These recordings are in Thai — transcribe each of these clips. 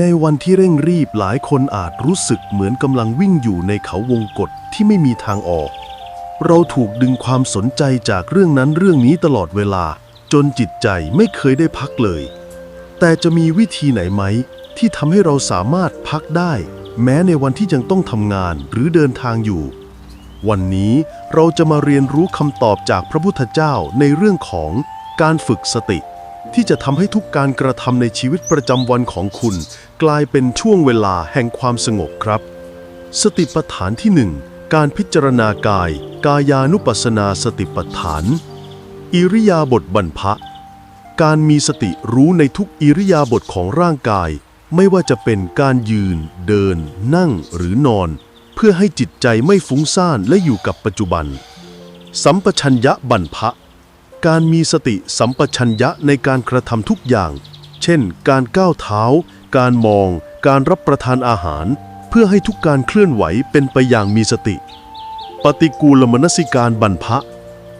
ในวันที่เร่งรีบหลายคนอาจรู้สึกเหมือนกำลังวิ่งอยู่ในเขาวงกฏที่ไม่มีทางออก เราถูกดึงความสนใจจากเรื่องนั้นเรื่องนี้ตลอดเวลา จนจิตใจไม่เคยได้พักเลย แต่จะมีวิธีไหนไหม ที่ทำให้เราสามารถพักได้ แม้ในวันที่ยังต้องทำงานหรือเดินทางอยู่ วันนี้เราจะมาเรียนรู้คำตอบจากพระพุทธเจ้าในเรื่องของการฝึกสติ ที่จะทำให้ทุกการกระทำในชีวิตประจำวันของคุณ กลายเป็นช่วงเวลาแห่งความสงบครับ สติปัฏฐานที่หนึ่งการพิจารณากาย กายานุปัสนาสติปัฏฐาน อิริยาบถบรรพะ การมีสติรู้ในทุกอิริยาบถของร่างกาย ไม่ว่าจะเป็นการยืน เดิน นั่งหรือนอน เพื่อให้จิตใจไม่ฟุ้งซ่านและอยู่กับปัจจุบัน สัมปชัญญะบรรพะ การมีสติสัมปชัญญะในการกระทำทุกอย่าง เช่น การก้าวเท้า การมอง การรับประทานอาหาร เพื่อให้ทุกการเคลื่อนไหวเป็นไปอย่างมีสติ ปฏิกูลมนสิการบรรพะ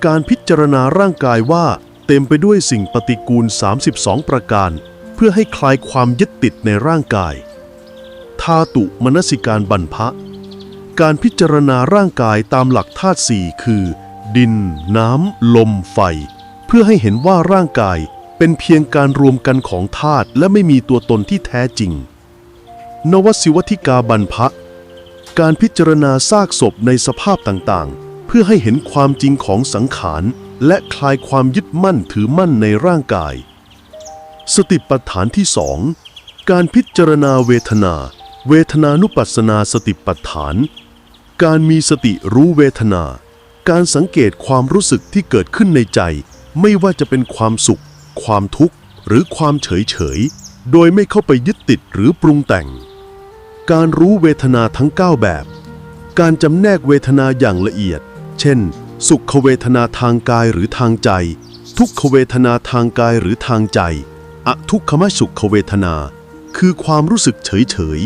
การพิจารณาร่างกายว่าเต็มไปด้วยสิ่งปฏิกูล 32 ประการ เพื่อให้คลายความยึดติดในร่างกาย ธาตุมนสิการบรรพะ การพิจารณาร่างกายตามหลักธาตุสี่คือ ดิน น้ำ ลม ไฟ เพื่อให้เห็นว่าร่างกาย เป็นเพียงการรวมกันของธาตุและไม่มีตัวตนที่แท้จริง นวสิวติกาบรรพะ การพิจารณาซากศพในสภาพต่างๆ เพื่อให้เห็นความจริงของสังขาร และคลายความยึดมั่นถือมั่นในร่างกาย สติปัฏฐานที่สองการพิจารณาเวทนา เวทนานุปัสสนาสติปัฏฐาน การมีสติรู้เวทนา การสังเกตความรู้สึกที่เกิดขึ้นในใจ ไม่ว่าจะเป็นความสุข ความทุกข์หรือความเฉยเฉย โดยไม่เข้าไปยึดติดหรือปรุงแต่ง การรู้เวทนาทั้ง 9 แบบ การจำแนกเวทนาอย่างละเอียด เช่น สุขเวทนาทางกายหรือทางใจ ทุกขเวทนาทางกายหรือทางใจ อทุกขมสุขเวทนา คือความรู้สึกเฉยเฉย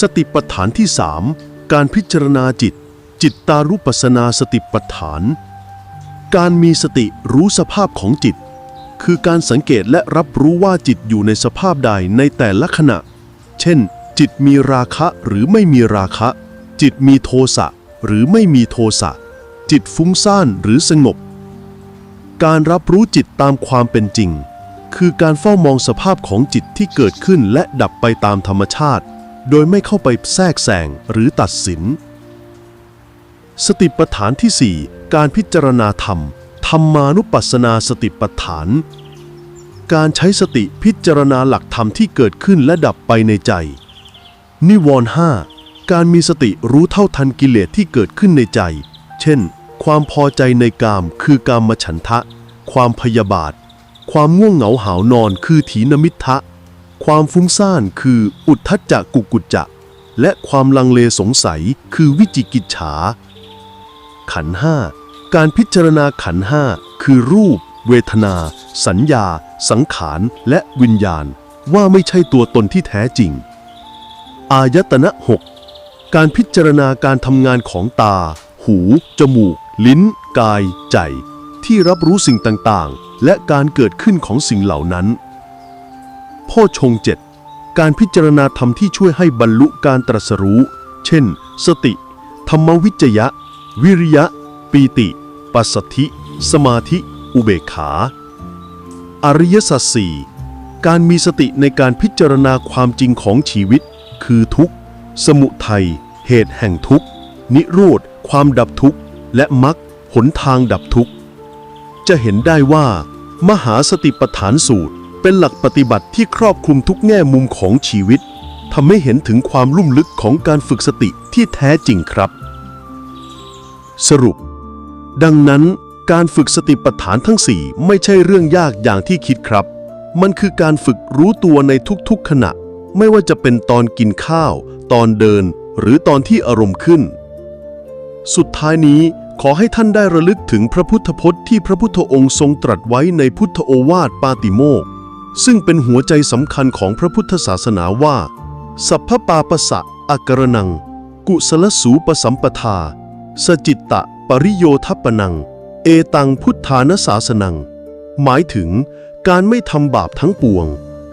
สติปัฏฐานที่ 3 การพิจารณาจิต จิตตารุปัสนาสติปัฏฐาน การมีสติรู้สภาพของจิต คือการสังเกตและรับรู้ว่าจิตอยู่ในสภาพใดในแต่ละขณะ เช่น จิตมีราคะหรือไม่มีราคะ จิตมีโทสะหรือไม่มีโทสะ จิตฟุ้งซ่านหรือสงบ การรับรู้จิตตามความเป็นจริง คือการเฝ้ามองสภาพของจิตที่เกิดขึ้นและดับไปตามธรรมชาติ โดยไม่เข้าไปแทรกแซงหรือตัดสิน สติปัฏฐานที่ 4 การพิจารณาธรรม ธรรมานุปัสสนาสติปัฏฐาน การใช้สติพิจารณาหลักธรรมที่เกิดขึ้นและดับไปในใจ นิวรณ์ห้าการมีสติรู้เท่าทันกิเลสที่เกิดขึ้นในใจ เช่น ความพอใจในกามคือกามฉันทะ ความพยาบาท ความง่วงเหงาหานอนคือถีนมิทะ ความฟุ้งซ่านคืออุทธัจจะกุกุจจะ และความลังเลสงสัยคือวิจิกิจฉา ขันห้า การพิจารณาขันห้าคือรูป เวทนา สัญญา สังขารและวิญญาณ ว่าไม่ใช่ตัวตนที่แท้จริง อายตนะหกการพิจารณาการทำงานของตา หู จมูก ลิ้น กาย ใจ ที่รับรู้สิ่งต่างๆ และการเกิดขึ้นของสิ่งเหล่านั้นโพชงเจ็ดการพิจารณาธรรมที่ช่วยให้บรรลุการตรัสรู้ เช่น สติ ธรรมวิจยะ วิริยะ ปีติ ปัสสธิ สมาธิ อุเบกขา อริยสัจสี่การมีสติในการพิจารณาความจริงของชีวิต คือทุกข์ สมุทัย เหตุแห่งทุกข์ นิโรธ ความดับทุกข์ และมรรคหนทางดับทุกข์ จะเห็นได้ว่า มหาสติปัฏฐานสูตร เป็นหลักปฏิบัติที่ครอบคลุมทุกแง่มุมของชีวิตทำให้เห็นถึงความลุ่มลึกของการฝึกสติที่แท้จริงครับ สรุป ดังนั้นการฝึกสติปัฏฐานทั้ง 4 ไม่ใช่เรื่องยากอย่างที่คิดครับ มันคือการฝึกรู้ตัวในทุกๆขณะ ไม่ว่าจะเป็นตอนกินข้าว ตอนเดิน หรือตอนที่อารมณ์ขึ้น สุดท้ายนี้ขอให้ท่านได้ระลึกถึงพระพุทธพจน์ที่พระพุทธองค์ทรงตรัสไว้ในพุทธโอวาทปาติโมก ซึ่งเป็นหัวใจสำคัญของพระพุทธศาสนาว่า สัพพปาปะสะอักรนัง กุสลสูปสัมปทา สจิตตะ ปริโยทัปปนัง เอตังพุทธานศาสนัง หมายถึงการไม่ทำบาปทั้งปวง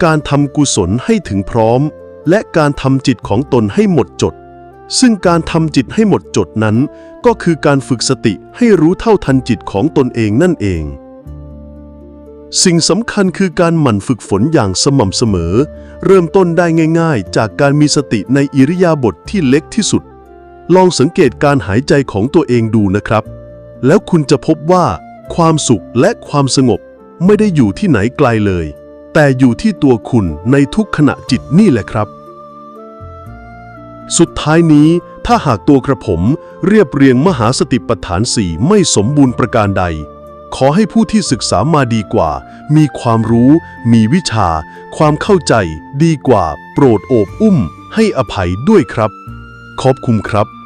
การทำกุศลให้ถึงพร้อม และการทำจิตของตนให้หมดจด ซึ่งการทำจิตให้หมดจดนั้น ก็คือการฝึกสติให้รู้เท่าทันจิตของตนเองนั่นเอง สิ่งสำคัญคือการหมั่นฝึกฝนอย่างสม่ำเสมอ เริ่มต้นได้ง่าย ๆ จากการมีสติในอิริยาบถทที่เล็กที่สุด ลองสังเกตการหายใจของตัวเองดูนะครับ แล้วคุณจะพบว่า ความสุขและความสงบไม่ได้อยู่ที่ไหนไกลเลย แต่อยู่ที่ตัวคุณในทุกขณะจิตนี่แหละครับ สุดท้ายนี้ถ้าหากตัวกระผมเรียบเรียงมหาสติปัฏฐานสี่ไม่สมบูรณ์ประการใด ขอให้ผู้ที่ศึกษามาดีกว่า มีความรู้ มีวิชา ความเข้าใจ ดีกว่า โปรดโอบอุ้ม ให้อภัยด้วยครับ ขอบคุณครับ